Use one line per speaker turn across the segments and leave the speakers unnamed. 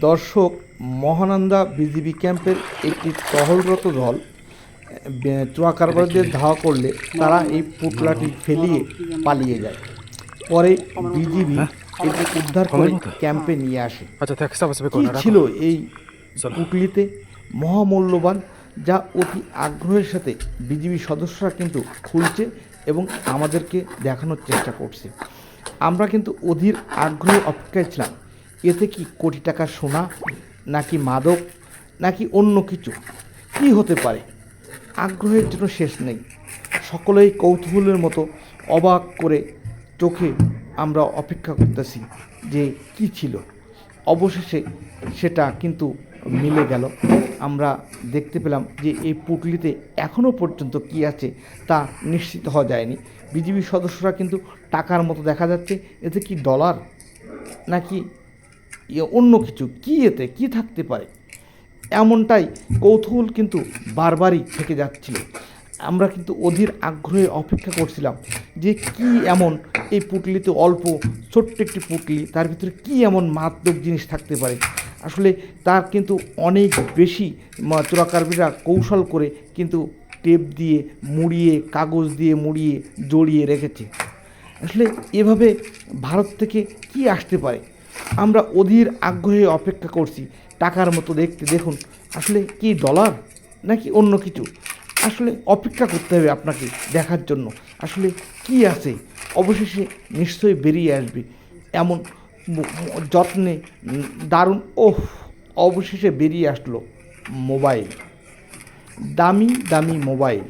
দর্শক মহানন্দা বিজিবি ক্যাম্পের একটি টহলরত দল চোয়া কারবারদের ধাওয়া করলে তারা এই পুটলাটি ফেলিয়ে পালিয়ে যায়। পরে বিজিবি এটি উদ্ধার করে ক্যাম্পে নিয়ে আসে।
আচ্ছা
কি ছিল এই। পুটলিতে? মহামূল্যবান যা অতি আগ্রহের সাথে বিজিবি সদস্যরা কিন্তু খুলছে এবং আমাদেরকে দেখানোর চেষ্টা করছে। আমরা কিন্তু অধীর আগ্রহে অপেক্ষায় ছিলাম। এতে কি কোটি টাকা সোনা, নাকি মাদক, নাকি অন্য কিছু? কি হতে পারে? আগ্রহের জন্য শেষ নেই। সকলেই কৌতূহলের মতো অবাক করে চোখে আমরা অপেক্ষা করতেছি যে কি ছিল। অবশেষে সেটা কিন্তু মিলে গেল। আমরা দেখতে পেলাম যে এই পুটলিতে এখনও পর্যন্ত কি আছে তা নিশ্চিত হওয়া যায়নি। বিজিবি সদস্যরা কিন্তু টাকার মতো দেখা যাচ্ছে। এতে কি ডলার, নাকি অন্য কিছু কি এতে কি থাকতে পারে? এমনটাই কৌতূহল কিন্তু বারবারই থেকে যাচ্ছিল। আমরা কিন্তু অধীর আগ্রহে অপেক্ষা করছিলাম যে কি এমন এই পুটলিতে অল্প, ছোট্ট একটি পুটলি, তার ভিতরে কি এমন মারাত্মক জিনিস থাকতে পারে? আসলে তার কিন্তু অনেক বেশি চোরাকারবিরা কৌশল করে কিন্তু টেপ দিয়ে, মুড়িয়ে, কাগজ দিয়ে মুড়িয়ে, জড়িয়ে রেখেছে। আসলে এভাবে ভারত থেকে কি আসতে পারে? আমরা অধীর আগ্রহে অপেক্ষা করছি। টাকার মতো দেখতে দেখুন। আসলে কি ডলার নাকি অন্য কিছু? আসলে অপেক্ষা করতে হবে আপনাকে দেখার জন্য। আসলে কি আছে? অবশেষে নিশ্চয়ই বেরিয়ে আসবে। এমন যত্নে দারুণ, ওহ, অবশেষে বেরিয়ে আসলো মোবাইল। দামি দামি মোবাইল।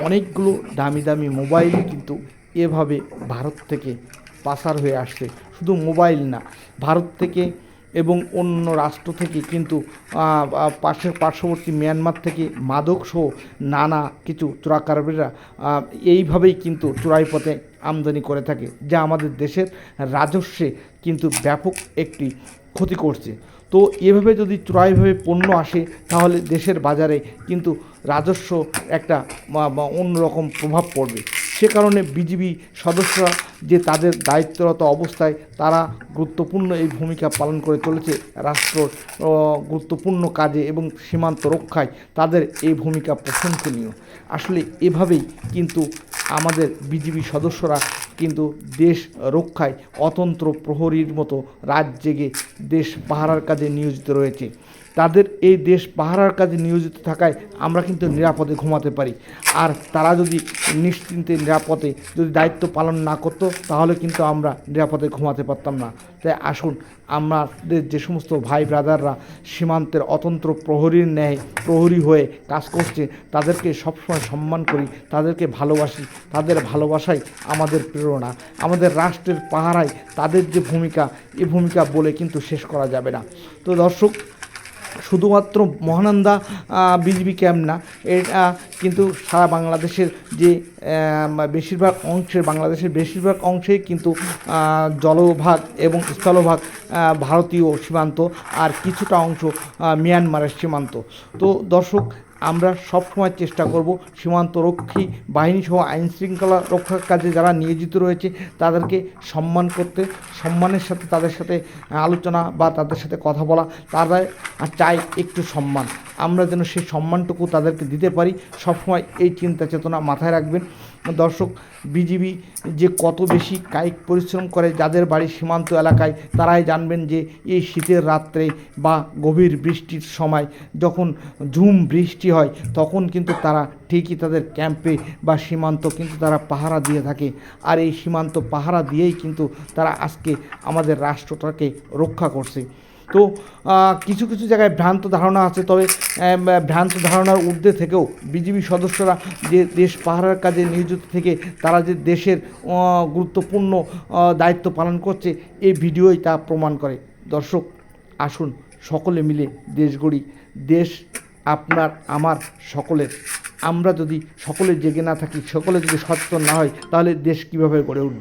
অনেকগুলো দামি দামি মোবাইল কিন্তু এভাবে ভারত থেকে পাসার হয়ে আসছে। শুধু মোবাইল না, ভারত থেকে এবং অন্য রাষ্ট্র থেকে কিন্তু পাশের পার্শ্ববর্তী মিয়ানমার থেকে মাদক সহ নানা কিছু চোরাকারবিরা এইভাবেই কিন্তু চোরাই পথে আমদানি করে থাকে, যা আমাদের দেশের রাজস্বে কিন্তু ব্যাপক একটি ক্ষতি করছে। তো এভাবে যদি চোরাইভাবে পণ্য আসে, তাহলে দেশের বাজারে কিন্তু রাজস্ব একটা অন্যরকম প্রভাব পড়বে। সে কারণে বিজিবি সদস্যরা যে তাদের দায়িত্বরত অবস্থায় তারা গুরুত্বপূর্ণ এই ভূমিকা পালন করে চলেছে রাষ্ট্র গুরুত্বপূর্ণ কাজে এবং সীমান্ত রক্ষায় তাদের এই ভূমিকা প্রশংসনীয়। আসলে এভাবেই কিন্তু আমাদের বিজিবি সদস্যরা কিন্তু দেশ রক্ষায় অতন্ত্র প্রহরীর মতো রাত জেগে দেশ পাহারার কাজে নিয়োজিত রয়েছে। তাদের এই দেশ পাহারার কাজে নিয়োজিত থাকায় আমরা কিন্তু নিরাপদে ঘুমাতে পারি। আর তারা যদি নিশ্চিন্তে নিরাপদে যদি দায়িত্ব পালন না করতো, তাহলে কিন্তু আমরা নিরাপদে ঘুমাতে পারতাম না। তাই আসুন, আমাদের যে সমস্ত ভাই ব্রাদাররা সীমান্তের অতন্ত্র প্রহরীর ন্যায় প্রহরী হয়ে কাজ করছে, তাদেরকে সবসময় সম্মান করি, তাদেরকে ভালোবাসি। তাদের ভালোবাসাই আমাদের প্রেরণা। আমাদের রাষ্ট্রের পাহারায় তাদের যে ভূমিকা, এ ভূমিকা বলে কিন্তু শেষ করা যাবে না। তো দর্শক শুধুমাত্র মহানন্দা বিজিবি ক্যাম্প না, এটা কিন্তু সারা বাংলাদেশের যে বেশিরভাগ অংশের, বাংলাদেশের বেশিরভাগ অংশে কিন্তু জলভাগ এবং স্থলভাগ ভারতীয় সীমান্ত আর কিছুটা অংশ মিয়ানমারের সীমান্ত। তো দর্শক আমরা সবসময় চেষ্টা করব সীমান্তরক্ষী বাহিনী সহ আইন শৃঙ্খলা রক্ষার কাজে যারা নিয়োজিত রয়েছে, তাদেরকে সম্মান করতে, সম্মানের সাথে তাদের সাথে আলোচনা বা তাদের সাথে কথা বলা, তারা চাই একটু সম্মান। আমরা যেন সেই সম্মানটুকু তাদেরকে দিতে পারি। সবসময় এই চিন্তা চেতনা মাথায় রাখবেন। দর্শক, বিজিবি যে কত বেশি কায়িক পরিশ্রম করে যাদের বাড়ি সীমান্ত এলাকায়, তারাই জানবেন যে এই শীতের রাত্রে বা গভীর বৃষ্টির সময় যখন ঝুম বৃষ্টি হয়, তখন কিন্তু তারা ঠিকই তাদের ক্যাম্পে বা সীমান্ত কিন্তু তারা পাহারা দিয়ে থাকে। আর এই সীমান্ত পাহারা দিয়েই কিন্তু তারা আজকে আমাদের রাষ্ট্রটাকে রক্ষা করছে। তো কিছু কিছু জায়গায় ভ্রান্ত ধারণা আছে, তবে ভ্রান্ত ধারণার ঊর্ধ্বে থেকেও বিজিবি সদস্যরা যে দেশ পাহারার কাজে নিয়োজিত থেকে তারা যে দেশের গুরুত্বপূর্ণ দায়িত্ব পালন করছে এই ভিডিওই তা প্রমাণ করে। দর্শক, আসুন সকলে মিলে দেশ গড়ি। দেশ আপনার, আমার সকলের। আমরা যদি সকলে জেগে না থাকি, সকলে যদি সচেতন না হয়, তাহলে দেশ কীভাবে গড়ে উঠবে?